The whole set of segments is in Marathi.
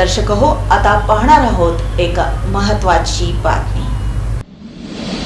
दर्शक हो आता पाहणार आहोत एक महत्वाची बातमी.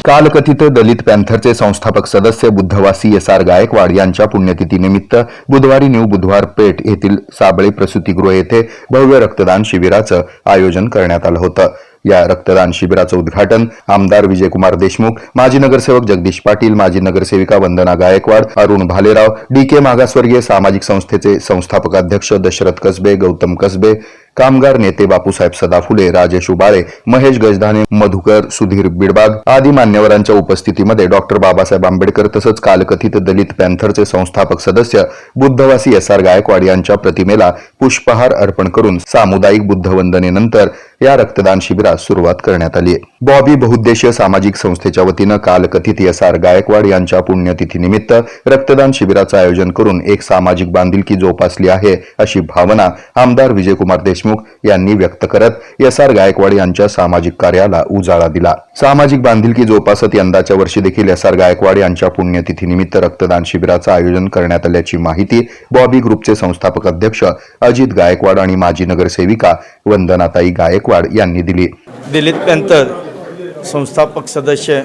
कालकथित दलित पॅन्थरचे संस्थापक सदस्य बुद्धवासी एस आर गायकवाड यांच्या पुण्यतिथीनिमित्त बुधवारी न्यू बुधवार पेठ येथील साबळे प्रसूतीगृह येथे भव्य रक्तदान शिबिराचं आयोजन करण्यात आलं होतं. या रक्तदान शिबिराचं उद्घाटन आमदार विजयकुमार देशमुख माजी नगरसेवक जगदीश पाटील माजी नगरसेविका वंदना गायकवाड अरुण भालेराव डी के मागासवर्गीय सामाजिक संस्थेचे संस्थापक अध्यक्ष दशरथ कसबे गौतम कसबे कामगार नेते बापूसाहेब सदाफुले राजेश उबाळे महेश गजधाने मधुकर सुधीर बिडबाग आदी मान्यवरांच्या उपस्थितीमध्ये डॉक्टर बाबासाहेब आंबेडकर तसंच कालकथित दलित पॅन्थरचे संस्थापक सदस्य बुद्धवासी एस आर गायकवाड यांच्या प्रतिमेला पुष्पहार अर्पण करून सामुदायिक बुद्धवंदनेनंतर या रक्तदान शिबिरास सुरुवात करण्यात आली. बॉबी बहुद्देशीय सामाजिक संस्थेच्या वतीनं कालकथित एस आर गायकवाड यांच्या पुण्यतिथीनिमित्त रक्तदान शिबिराचं आयोजन करून एक सामाजिक बांधिलकी जोपासली आहे अशी भावना आमदार विजयकुमार देशमुख यांनी व्यक्त करत एस आर गायकवाड यांच्या सामाजिक कार्याला उजाळा दिला. सामाजिक बांधिलकी जोपासत यंदाच्या वर्षी देखील एस आर गायकवाड यांच्या पुण्यतिथीनिमित्त रक्तदान शिबिराचं आयोजन करण्यात आल्याची माहिती बॉबी ग्रुपचे संस्थापक अध्यक्ष अजित गायकवाड आणि माजी नगरसेविका वंदनाताई गायकवाड यांनी दिली. दिलीप पॅन्थर संस्थापक सदस्य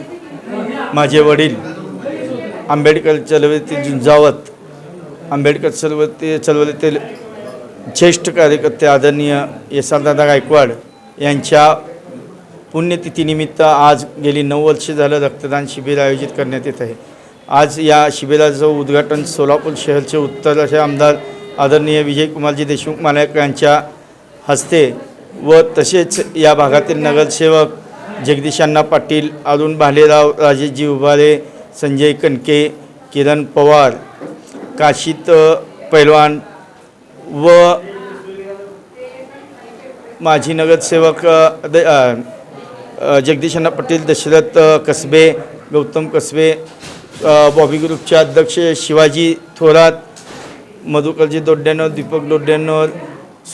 माझे वडील आंबेडकर चळवळीतील झुंजावत आंबेडकर चळवळी चळवळीतील ज्येष्ठ कार्यकर्ते आदरणीय यशादादा गायकवाड यांच्या पुण्यतिथीनिमित्त आज गेली नऊ वर्षे झालं रक्तदान शिबिर आयोजित करण्यात येत आहे. आज या शिबिराचं उद्घाटन सोलापूर शहरचे उत्तर असे आमदार आदरणीय विजयकुमारजी देशमुख मानायक यांच्या हस्ते व तसेच या भागातील नगरसेवक जगदीशांना पाटील अरुण भालेराव राजेशजी उभारे संजय कणके किरण पवार काशीत पैलवान व माजी नगरसेवक द जगदीशांना पाटील दशरथ कसबे गौतम कसबे बॉबी ग्रुपचे अध्यक्ष शिवाजी थोरात मधुकरजी दोड्यानवर दीपक दोड्यानवर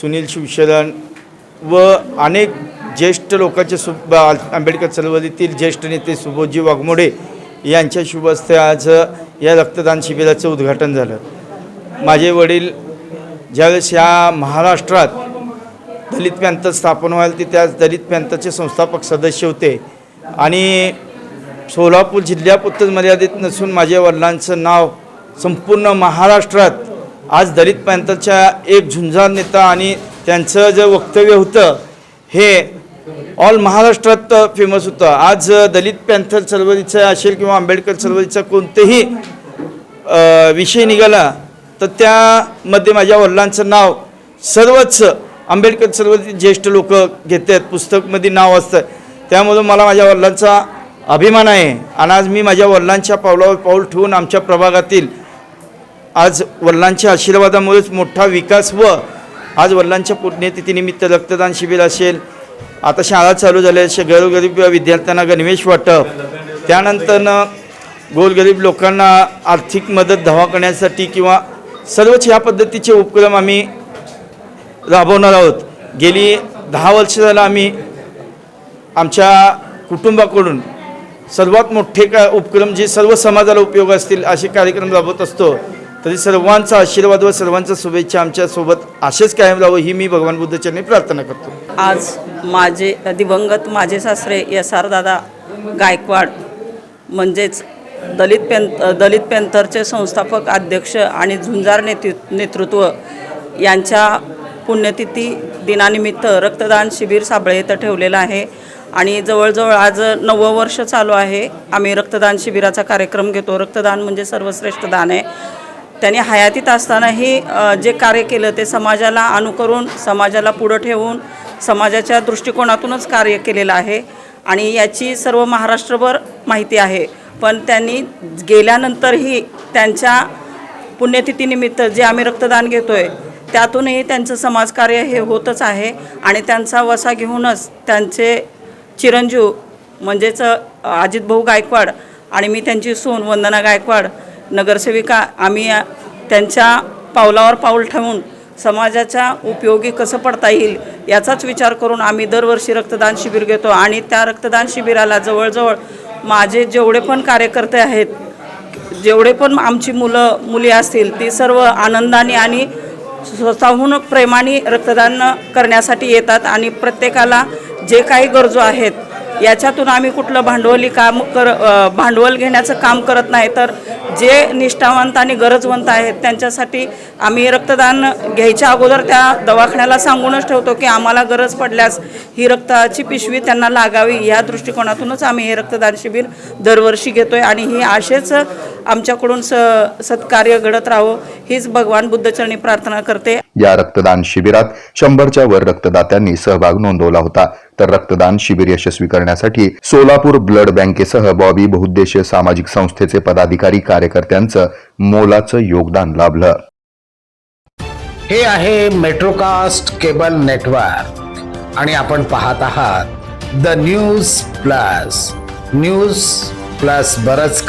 सुनील शिवशरण व अनेक ज्येष्ठ लोकांचे सु बा- आंबेडकर चळवळीतील ज्येष्ठ नेते सुबोधजी वाघमोडे यांच्या शुभस्ते आज या रक्तदान शिबिराचं उद्घाटन झालं. माझे वडील ज्यावेळेस या महाराष्ट्रात दलित पॅन्थर स्थापन व्हायला ते त्याच दलित पॅन्थरचे संस्थापक सदस्य होते. आणि सोलापूर जिल्ह्यापुरतंच मर्यादित नसून माझ्या वडिलांचं नाव संपूर्ण महाराष्ट्रात आज दलित पॅन्थरच्या एक झुंजार नेता आणि त्यांचं जे वक्तव्य होतं हे ऑल महाराष्ट्रात फेमस होतं. आज दलित पॅन्थर चळवळीचं असेल किंवा आंबेडकर चळवळीचा कोणतेही विषय निघाला तर त्यामध्ये माझ्या वडिलांचं नाव सर्वच आंबेडकर सर्व ज्येष्ठ लोक घेतात. पुस्तकमध्ये नाव असतं. त्यामुळं मला माझ्या वडिलांचा अभिमान आहे. आणि आज मी माझ्या वडिलांच्या पावलावर पाऊल ठेवून आमच्या प्रभागातील आज वडिलांच्या आशीर्वादामुळेच मोठा विकास व आज वडिलांच्या पुण्यतिथीनिमित्त रक्तदान शिबिर असेल. आता शाळा चालू झाल्या. असे गरोगरीब विद्यार्थ्यांना गणवेश वाटप. त्यानंतरनं गोरगरीब लोकांना आर्थिक मदत दवाखान्यासाठी किंवा सर्वच ह्या पद्धतीचे उपक्रम आम्ही राबवणार आहोत. गेली दहा वर्ष झालं आम्ही आमच्या कुटुंबाकडून सर्वात मोठे का उपक्रम जे सर्व समाजाला उपयोग असतील असे कार्यक्रम राबवत असतो तरी सर्वांचा आशीर्वाद व सर्वांच्या शुभेच्छा आमच्यासोबत असेच कायम राहावं ही मी भगवान बुद्धचरणी प्रार्थना करतो. आज माझे दिवंगत माझे सासरे एस आर दादा गायकवाड म्हणजेच दलित पॅन्थ दलित पॅन्थरचे संस्थापक अध्यक्ष आणि झुंजार नेतृ नेतृत्व यांच्या पुण्यतिथी दिनानिमित्त रक्तदान शिबिर साबळे इथं ठेवलेलं आहे. आणि जवळजवळ आज नववं वर्ष चालू आहे. आम्ही रक्तदान शिबिराचा कार्यक्रम घेतो. रक्तदान म्हणजे सर्वश्रेष्ठ दान आहे. त्यांनी हयातीत असतानाही जे कार्य केलं ते समाजाला अनुकरून समाजाला पुढं ठेवून समाजाच्या दृष्टिकोनातूनच कार्य केलेलं आहे. आणि याची सर्व महाराष्ट्रभर माहिती आहे. पण त्यांनी गेल्यानंतरही त्यांच्या पुण्यतिथीनिमित्त जे आम्ही रक्तदान घेतो आहे त्यातूनही त्यांचं समाजकार्य हे होतच आहे आणि त्यांचा वसा घेऊनच त्यांचे चिरंजीव म्हणजेच अजित भाऊ गायकवाड आणि मी त्यांची सून वंदना गायकवाड नगरसेविका आम्ही त्यांच्या पावलावर पाऊल ठेवून समाजाच्या उपयोगी कसं पडता येईल याचाच विचार करून आम्ही दरवर्षी रक्तदान शिबिर घेतो आणि त्या रक्तदान शिबिराला जवळजवळ माझे जेवढे पण कार्यकर्ते आहेत जेवढे पण आमची मुलं मुली असतील ती सर्व आनंदाने आणि स्वतःहून प्रेमाने रक्तदान करण्यासाठी येतात आणि प्रत्येकाला जे काही गरजू आहेत याच्यातून आम्ही कुठलं भांडवली काम कर भांडवल घेण्याचं काम करत नाही तर जे निष्ठावंत आणि गरजवंत आहेत त्यांच्यासाठी आम्ही रक्तदान घ्यायच्या अगोदर त्या दवाखान्याला सांगूनच ठेवतो की आम्हाला गरज पडल्यास ही रक्ताची पिशवी त्यांना लागावी. या दृष्टिकोनातूनच आम्ही हे रक्तदान शिबिर दरवर्षी घेतोय आणि ही आशेच आमच्याकडून स सत्कार्य घडत राहो हीच भगवान बुद्धचरणी प्रार्थना करते. या रक्तदान शिबिरात शंभरच्या वर रक्तदात्यांनी सहभाग नोंदवला होता. तर रक्तदान शिबिर यशस्वी करण्यासाठी सोलापूर ब्लड बँकेसह बॉबी बहुद्देशीय सामाजिक संस्थेचे पदाधिकारी कार्य कार्यकर्त्यांचं मोलाचं योगदान लाभलं. हे आहे मेट्रोकास्ट केबल नेटवर्क आणि आपण पाहत आहात the news plus news plus बरच का